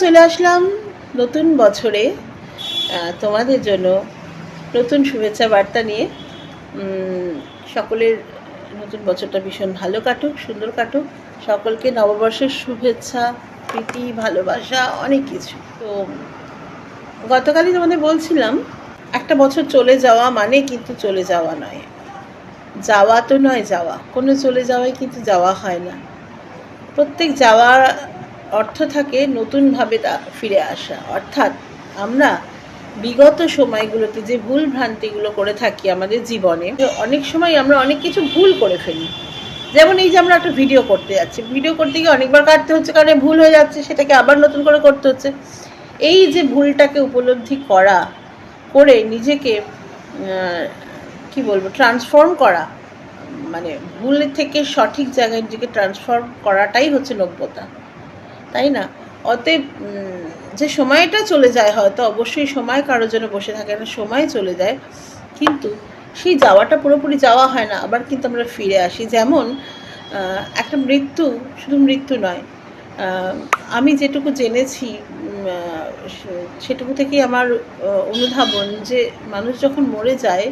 চলে আসলাম নতুন বছরে তোমাদের জন্য নতুন শুভেচ্ছা বার্তা নিয়ে। সকলের নতুন বছরটা ভীষণ ভালো কাটুক, সুন্দর কাটুক। সকলকে নববর্ষের শুভেচ্ছা, প্রীতি, ভালোবাসা, অনেক কিছু। তো, গতকালই তোমাদের বলছিলাম, একটা বছর চলে যাওয়া মানে কিন্তু চলে যাওয়া নয়। যাওয়া তো নয়, যাওয়া। কোনো চলে যাওয়াই কিন্তু যাওয়া হয় না। প্রত্যেক যাওয়ার অর্থ থাকে নতুনভাবে তা ফিরে আসা। অর্থাৎ আমরা বিগত সময়গুলোতে যে ভুল ভ্রান্তিগুলো করে থাকি আমাদের জীবনে, অনেক সময় আমরা অনেক কিছু ভুল করে ফেলি। যেমন এই যে আমরা একটা ভিডিও করতে যাচ্ছি। ভিডিও করতে গিয়ে অনেকবার কাটতে হচ্ছে, কারণ ভুল হয়ে যাচ্ছে, সেটাকে আবার নতুন করে করতে হচ্ছে। এই যে ভুলটাকে উপলব্ধি করা, করে নিজেকে কি বলব ট্রান্সফর্ম করা মানে ভুল থেকে সঠিক জায়গায় নিজেকে ট্রান্সফর্ম করাটাই হচ্ছে নব্যতা। তাই না? অতএব যে সময়টা চলে যায় হয়তো অবশ্যই সময় কারোর জন্য বসে থাকে না, সময় চলে যায়। কিন্তু সেই যাওয়াটা পুরোপুরি যাওয়া হয় না, আবার কিন্তু আমরা ফিরে আসি। যেমন একটা মৃত্যু শুধু মৃত্যু নয় আমি যেটুকু জেনেছি সেটুকু থেকেই আমার অনুধাবন যে মানুষ যখন মরে যায়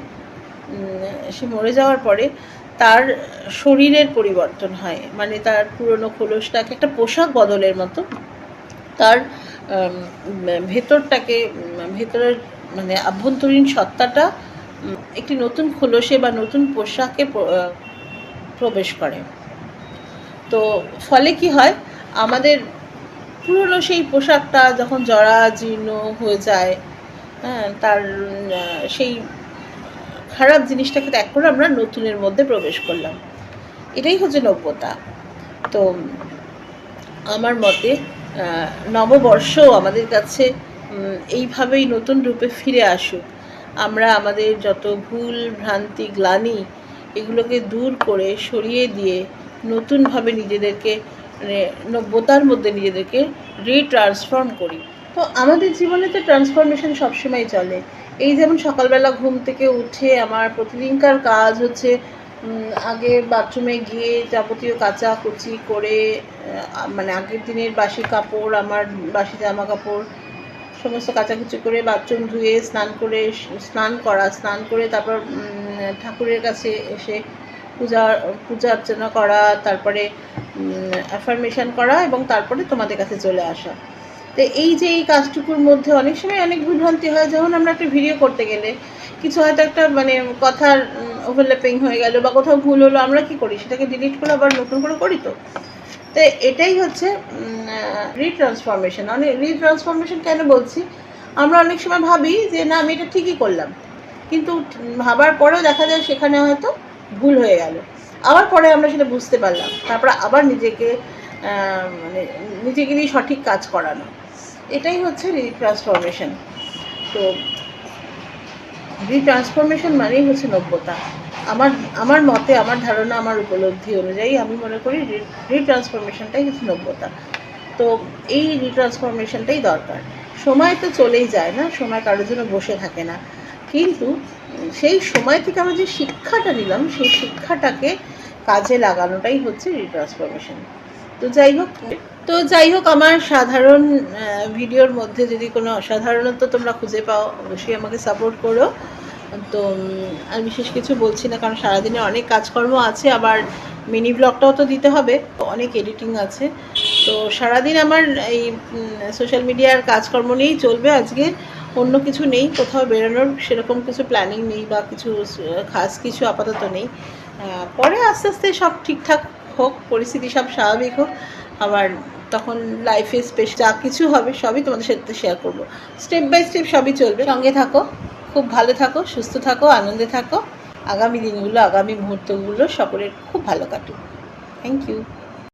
সে মরে যাওয়ার পরে তার শরীরের পরিবর্তন হয় মানে তার পুরনো খোলসটাকে একটা পোশাক বদলের মতো তার ভেতরটাকে ভেতরের মানে আভ্যন্তরীণ সত্তাটা একটি নতুন খোলসে বা নতুন পোশাকে প্রবেশ করে। তো ফলে কি হয়? আমাদের পুরনো সেই পোশাকটা যখন জরা জীর্ণ হয়ে যায় হ্যাঁ তার সেই খারাপ জিনিসটাকে ত্যাগ করে আমরা নতুনের মধ্যে প্রবেশ করলাম। এটাই হচ্ছে নব্যতা। তো, আমার মতে নববর্ষ আমাদের কাছে এইভাবেই নতুন রূপে ফিরে আসুক। আমরা আমাদের যত ভুল, ভ্রান্তি, গ্লানি, এগুলোকে দূর করে, সরিয়ে দিয়ে নতুনভাবে নিজেদেরকে মানে নব্যতার মধ্যে নিজেদেরকে রিট্রান্সফর্ম করি। তো আমাদের জীবনে তো ট্রান্সফরমেশন সবসময় চলে। এই যেমন সকালবেলা ঘুম থেকে উঠে আমার প্রতিদিনকার কাজ হচ্ছে আগে বাথরুমে গিয়ে যাবতীয় কাচা কুচি করে মানে আগের দিনের বাসি কাপড়, আমার বাসি জামা কাপড়, সমস্ত কাচাকুচি করে বাথরুম ধুয়ে স্নান করে, স্নান করা, স্নান করে তারপর ঠাকুরের কাছে এসে পূজা পূজা অর্চনা করা, তারপরে অ্যাফার্মেশন করা এবং তারপরে তোমাদের কাছে চলে আসা। তো এই যে এই কাজটুকুর মধ্যে অনেক সময় অনেক ভুলভ্রান্তি হয়, যেমন আমরা একটা ভিডিও করতে গেলে কিছু হয়তো একটা মানে কথার ওভারল্যাপিং হয়ে গেল বা কোথাও ভুল হলো, আমরা কি করি? সেটাকে ডিলিট করে আবার নতুন করে করি তো? তো এটাই হচ্ছে রিট্রান্সফরমেশন অনেক রিট্রান্সফরমেশন কেন বলছি? আমরা অনেক সময় ভাবি যে, না, আমি এটা ঠিকই করলাম। কিন্তু ভাবার পরেও দেখা যায় সেখানে হয়তো ভুল হয়ে গেল। আবার পরে আমরা সেটা বুঝতে পারলাম। তারপর আবার নিজেকে মানে নিজেকে দিয়ে সঠিক কাজ করানো। এটাই হচ্ছে রিট্রান্সফরমেশন তো রিট্রান্সফরমেশন মানেই হচ্ছে নব্যতা। আমার আমার মতে, আমার ধারণা, আমার উপলব্ধি অনুযায়ী আমি মনে করি রিট্রান্সফরমেশনটাই হচ্ছে নব্যতা। তো এই রিট্রান্সফরমেশনটাই দরকার। সময় তো চলেই যায় না, সময় কারোর জন্য বসে থাকে না। কিন্তু সেই সময় থেকে আমরা যে শিক্ষাটা নিলাম, সেই শিক্ষাটাকে কাজে লাগানোটাই হচ্ছে রিট্রান্সফরমেশন তো যাই হোক তো যাই হোক, আমার সাধারণ ভিডিওর মধ্যে যদি কোনো অসাধারণত্ব তোমরা খুঁজে পাও, অবশ্যই আমাকে সাপোর্ট করো। তো আর বিশেষ কিছু বলছি না, কারণ সারাদিনে অনেক কাজকর্ম আছে। আবার মিনি ব্লগটাও তো দিতে হবে, অনেক এডিটিং আছে। তো সারাদিন আমার এই সোশ্যাল মিডিয়ার কাজকর্ম নিয়েই চলবে। আজকে অন্য কিছু নেই, কোথাও বেরোনোর সেরকম কিছু প্ল্যানিং নেই বা কিছু খাস কিছু আপাতত নেই। পরে আস্তে আস্তে সব ঠিকঠাক হোক, পরিস্থিতি সব স্বাভাবিক হোক, আবার তখন লাইফে স্পেশ যা কিছু হবে সবই তোমাদের সাথে শেয়ার করব। স্টেপ বাই স্টেপ সবই চলবে। সঙ্গে থাকো, খুব ভালো থাকো, সুস্থ থাকো, আনন্দে থাকো। আগামী দিনগুলো, আগামী মুহূর্তগুলো সকলের খুব ভালো কাটুক। Thank you